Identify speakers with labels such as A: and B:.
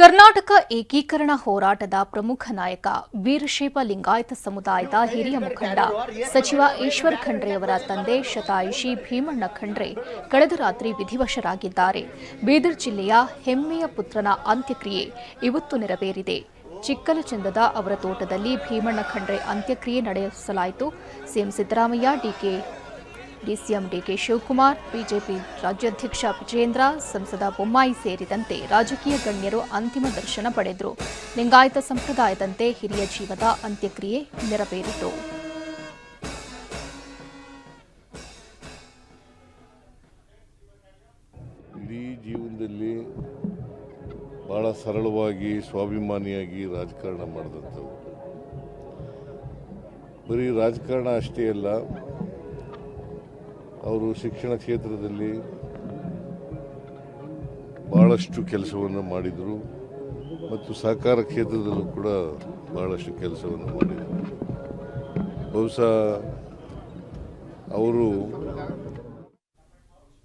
A: ಕರ್ನಾಟಕ ಏಕೀಕರಣ ಹೋರಾಟದ ಪ್ರಮುಖ ನಾಯಕ ವೀರಶೈವ ಲಿಂಗಾಯತ ಸಮುದಾಯದ ಹಿರಿಯ ಮುಖಂಡ ಸಚಿವ ಈಶ್ವರ್ ಖಂಡ್ರೆಯವರ ತಂದೆ ಶತಾಯುಷಿ ಭೀಮಣ್ಣ ಖಂಡ್ರೆ ಕಳೆದ ರಾತ್ರಿ ವಿಧಿವಶರಾಗಿದ್ದಾರೆ. ಬೀದರ್ ಜಿಲ್ಲೆಯ ಹೆಮ್ಮೆಯ ಪುತ್ರನ ಅಂತ್ಯಕ್ರಿಯೆ ಇವತ್ತು ನೆರವೇರಿದೆ. ಚಿಕ್ಕಲಚಂದದ ಅವರ ತೋಟದಲ್ಲಿ ಭೀಮಣ್ಣ ಖಂಡ್ರೆ ಅಂತ್ಯಕ್ರಿಯೆ ನಡೆಸಲಾಯಿತು. CM Siddaramaiah DK DCM DK Shivakumar, BJP ರಾಜ್ಯಾಧ್ಯಕ್ಷ ವಿಜೇಂದ್ರ ಸಂಸದ ಬೊಮ್ಮಾಯಿ ಸೇರಿದಂತೆ ರಾಜಕೀಯ ಗಣ್ಯರು ಅಂತಿಮ ದರ್ಶನ ಪಡೆದರು. ಲಿಂಗಾಯತ ಸಂಪ್ರದಾಯದಂತೆ ಹಿರಿಯ ಜೀವದ ಅಂತ್ಯಕ್ರಿಯೆ ನೆರವೇರಿತು.
B: ಇಡೀ ಜೀವನದಲ್ಲಿ ಭಾಳ ಸರಳವಾಗಿ ಸ್ವಾಭಿಮಾನಿಯಾಗಿ ರಾಜಕಾರಣ ಮಾಡಿದಂಥವ್ರು. ಬರೀ ರಾಜಕಾರಣ ಅಷ್ಟೇ ಅಲ್ಲ ಅವರು ಶಿಕ್ಷಣ ಕ್ಷೇತ್ರದಲ್ಲಿ ಭಾಳಷ್ಟು ಕೆಲಸವನ್ನು ಮಾಡಿದರು ಮತ್ತು ಸಹಕಾರ ಕ್ಷೇತ್ರದಲ್ಲೂ ಕೂಡ ಭಾಳಷ್ಟು ಕೆಲಸವನ್ನು ಮಾಡಿದರು. ಬಹುಶಃ ಅವರು